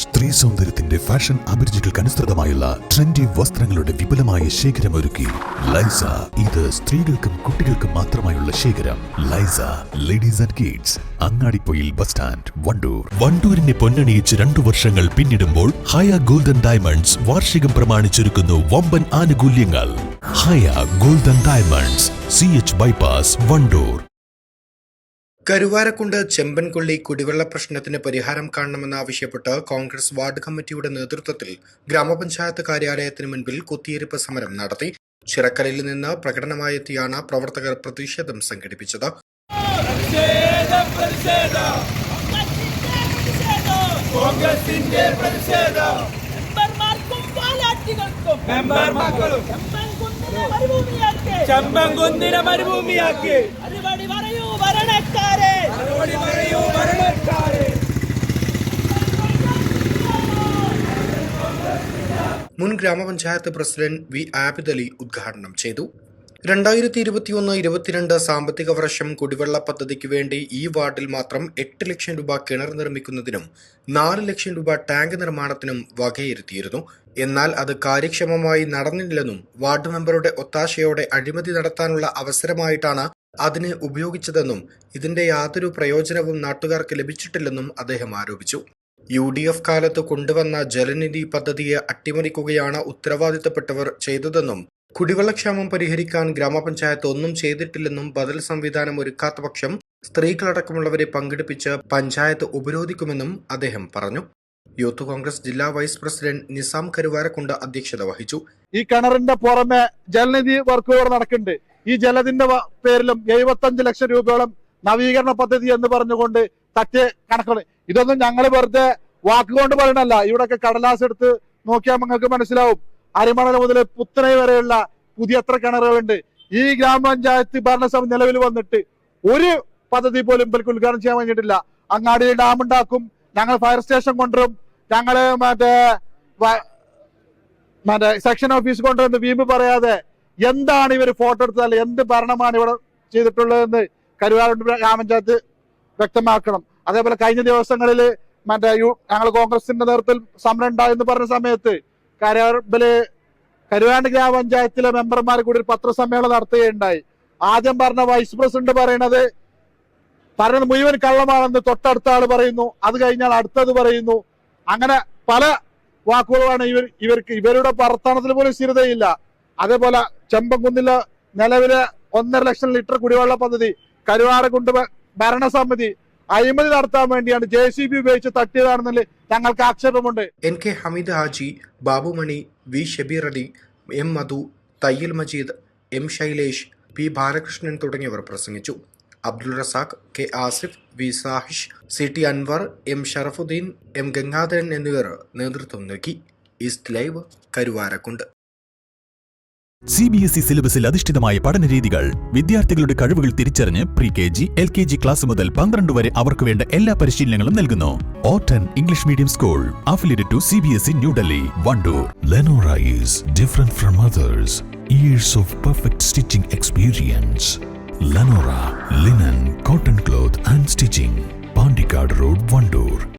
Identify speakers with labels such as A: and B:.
A: സ്ത്രീ സൗന്ദര്യത്തിന്റെ fashion അഭിരുചികൾക്ക് അനുസൃതമായുള്ള trendy വസ്ത്രങ്ങളുടെ വിപുലമായ ശേഖരം ഒരുക്കി. ലൈസ ഇത് സ്ത്രീകൾക്കും കുട്ടികൾക്കും മാത്രമായുള്ള ശേഖരം. ലൈസ ladies and kids Angadippoyil bus stand Wandoor. വണ്ടൂരിനെ പൊന്നണിയിച്ച് രണ്ടു വർഷങ്ങൾ പിന്നിടുമ്പോൾ ഹയ ഗോൾഡൻ ഡയമണ്ട്സ് വാർഷികം പ്രമാണിച്ചൊരുക്കുന്നു വമ്പൻ ആനുകൂല്യങ്ങൾ. Haya golden diamonds C H Wandoor.
B: Karuvarakundu Chembankolli കുടിവെള്ള പ്രശ്നത്തിന് പരിഹാരം കാണണമെന്നാവശ്യപ്പെട്ട് കോൺഗ്രസ് വാർഡ് കമ്മിറ്റിയുടെ നേതൃത്വത്തിൽ ഗ്രാമപഞ്ചായത്ത് കാര്യാലയത്തിന് മുൻപിൽ കുത്തിയിരിപ്പ് സമരം നടത്തി. ചിറക്കലിൽ നിന്ന് പ്രകടനമായെത്തിയാണ് പ്രവർത്തകർ പ്രതിഷേധം സംഘടിപ്പിച്ചത്.
C: ചെമ്പൻകുന്നിനെ മരുഭൂമിയാക്കി. ഭരണക്കാരെ
B: മുൻ ഗ്രാമപഞ്ചായത്ത് പ്രസിഡന്റ് വി ആബിദ് അലി ഉദ്ഘാടനം ചെയ്തു. രണ്ടായിരത്തി ഇരുപത്തിയൊന്ന് ഇരുപത്തിരണ്ട് സാമ്പത്തിക വർഷം കുടിവെള്ള പദ്ധതിക്ക് വേണ്ടി ഈ വാർഡിൽ മാത്രം എട്ട് ലക്ഷം രൂപ കിണർ നിർമ്മിക്കുന്നതിനും നാല് ലക്ഷം രൂപ ടാങ്ക് നിർമ്മാണത്തിനും വകയിരുത്തിയിരുന്നു. എന്നാൽ അത് കാര്യക്ഷമമായി നടന്നില്ലെന്നും വാർഡ് മെമ്പറുടെ ഒത്താശയോടെ അഴിമതി നടത്താനുള്ള അവസരമായിട്ടാണ് അതിന് ഉപയോഗിച്ചതെന്നും ഇതിന്റെ യാതൊരു പ്രയോജനവും നാട്ടുകാർക്ക് ലഭിച്ചിട്ടില്ലെന്നും അദ്ദേഹം ആരോപിച്ചു. യു ഡി എഫ് കാലത്ത് കൊണ്ടുവന്ന ജലനിധി പദ്ധതിയെ അട്ടിമറിക്കുകയാണ് ഉത്തരവാദിത്തപ്പെട്ടവർ ചെയ്തതെന്നും കുടിവെള്ളക്ഷാമം പരിഹരിക്കാൻ ഗ്രാമപഞ്ചായത്ത് ഒന്നും ചെയ്തിട്ടില്ലെന്നും ബദൽ സംവിധാനം ഒരുക്കാത്ത പക്ഷം സ്ത്രീകളടക്കമുള്ളവരെ പങ്കെടുപ്പിച്ച് പഞ്ചായത്ത് ഉപരോധിക്കുമെന്നും അദ്ദേഹം പറഞ്ഞു. യൂത്ത് കോൺഗ്രസ് ജില്ലാ വൈസ് പ്രസിഡന്റ് നിസാം കരുവാരക്കുണ്ട് അധ്യക്ഷത വഹിച്ചു.
D: ഈ കിണറിന്റെ പുറമെ ജലനിധി വർക്കുകൾ നടക്കുന്നുണ്ട്. ഈ ജലത്തിന്റെ പേരിലും എഴുപത്തഞ്ച് ലക്ഷം രൂപയോളം നവീകരണ പദ്ധതി എന്ന് പറഞ്ഞുകൊണ്ട് തട്ടിയ കണക്കുകൾ ഇതൊന്നും ഞങ്ങൾ വെറുതെ വാക്കുകൊണ്ട് പറയണല്ല ഇവിടൊക്കെ കടലാസ് എടുത്ത് നോക്കിയാൽ നിങ്ങൾക്ക് മനസ്സിലാവും. അരിമണൽ മുതൽ പുത്തനെ വരെയുള്ള പുതിയ എത്ര കിണറുകളുണ്ട്. ഈ ഗ്രാമപഞ്ചായത്ത് ഭരണസമിതി നിലവിൽ വന്നിട്ട് ഒരു പദ്ധതി പോലും ഇവർക്ക് ഉദ്ഘാടനം ചെയ്യാൻ കഴിഞ്ഞിട്ടില്ല അങ്ങാടി ഡാം ഉണ്ടാക്കും ഞങ്ങൾ ഫയർ സ്റ്റേഷൻ കൊണ്ടുവരും ഞങ്ങൾ മറ്റേ മറ്റേ സെക്ഷൻ ഓഫീസ് കൊണ്ടുവന്ന് വീമ്പ് പറയാതെ എന്താണ് ഇവർ ഫോട്ടോ എടുത്തതല്ല എന്ത് ഭരണമാണ് ഇവിടെ ചെയ്തിട്ടുള്ളതെന്ന് കരുവാരുണ്ട് ഗ്രാമപഞ്ചായത്ത് വ്യക്തമാക്കണം. അതേപോലെ കഴിഞ്ഞ ദിവസങ്ങളിൽ മറ്റേ യു ഞങ്ങൾ കോൺഗ്രസിന്റെ നേതൃത്വത്തിൽ സമരം ഉണ്ടായെന്ന് പറഞ്ഞ സമയത്ത് കരുവാറിൽ കരുവാണ്ട് ഗ്രാമപഞ്ചായത്തിലെ മെമ്പർമാർ കൂടി ഒരു പത്രസമ്മേളനം നടത്തുകയുണ്ടായി. ആദ്യം പറഞ്ഞ വൈസ് പ്രസിഡന്റ് പറയണത് പറഞ്ഞത് മുഴുവൻ കള്ളമാണെന്ന് തൊട്ടടുത്ത ആൾ പറയുന്നു. അത് കഴിഞ്ഞാൽ അടുത്തത് പറയുന്നു. അങ്ങനെ പല വാക്കുകളാണ് ഇവർ ഇവർക്ക് ഇവരുടെ പ്രവർത്തനത്തിൽ പോലും സ്ഥിരതയില്ല. അതേപോലെ ചെമ്പൻകുന്നിലെ നിലവിലെ ഒന്നര ലക്ഷം ലിറ്റർ കുടിവെള്ള പദ്ധതി കരുവാരക്കുണ്ട് ഭരണസമിതി അഴിമതി നടത്താൻ വേണ്ടിയാണ് ജെ സി ബി ഉപയോഗിച്ച് തട്ടിയതാണെന്നതിൽ ഞങ്ങൾക്ക് ആക്ഷേപമുണ്ട്.
B: N K Hameed Haji Babumani V Shabeer Ali M Madhu Thayyil Majeed M Shailesh P Balakrishnan തുടങ്ങിയവർ പ്രസംഗിച്ചു. Abdul Razak K Asif V Sahish C T Anwar M Sharafuddin M Gangadharan എന്നിവർ നേതൃത്വം നൽകി. East live Karuvarakundu.
A: C B S E സിലബസിൽ അധിഷ്ഠിതമായ പഠന രീതികൾ വിദ്യാർത്ഥികളുടെ കഴിവുകൾ തിരിച്ചറിഞ്ഞ് pre K G L K G class മുതൽ പന്ത്രണ്ട് വരെ അവർക്ക് വേണ്ട എല്ലാ പരിശീലനങ്ങളും നൽകുന്നു. ഓട്ടൻ English medium school affiliated to C B S E New Delhi Wandoor Lenora is different from others years of perfect stitching experience Lenora linen cotton cloth and stitching Pandikkad road Wandoor